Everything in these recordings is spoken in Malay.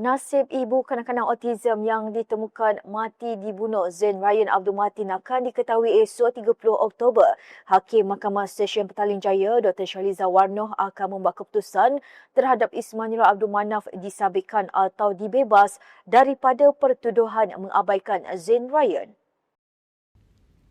Nasib ibu kanak-kanak autism yang ditemukan mati dibunuh Zain Ryan Abdul Matin akan diketahui esok 30 Oktober. Hakim Mahkamah Session Petaling Jaya Dr. Shaliza Warnoh akan membuat keputusan terhadap Ismail Abdul Manaf disabitkan atau dibebas daripada pertuduhan mengabaikan Zain Ryan.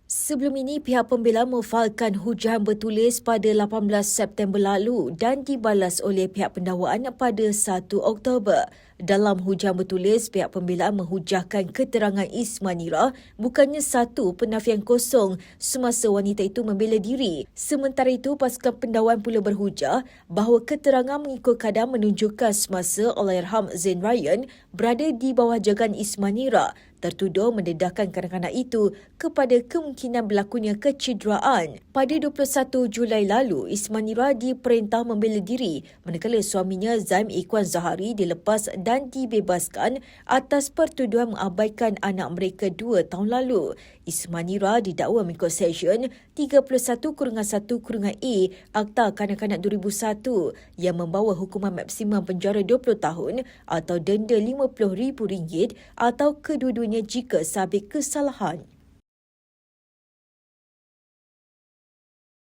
Sebelum ini, pihak pembela memfalkan hujan bertulis pada 18 September lalu dan dibalas oleh pihak pendakwaan pada 1 Oktober. Dalam hujan bertulis, pihak pembelaan menghujahkan keterangan Ismanira bukannya satu penafian kosong semasa wanita itu membela diri. Sementara itu, pasukan pendakwaan pula berhujah bahawa keterangan mengikut kadar menunjukkan semasa Allahyarham Zain Ryan berada di bawah jagaan Ismanira tertuduh mendedahkan kanak-kanak itu kepada kemungkinan berlakunya kecederaan. Pada 21 Julai lalu, Ismanira diperintah membela diri manakala suaminya Zaim Ikwan Zahari dilepas dan dibebaskan atas pertuduhan mengabaikan anak mereka dua tahun lalu. Ismanira didakwa mengikut Seksyen 31-1-A Akta Kanak-Kanak 2001 yang membawa hukuman maksimum penjara 20 tahun atau denda RM50,000 atau kedua-duanya jika sabit kesalahan.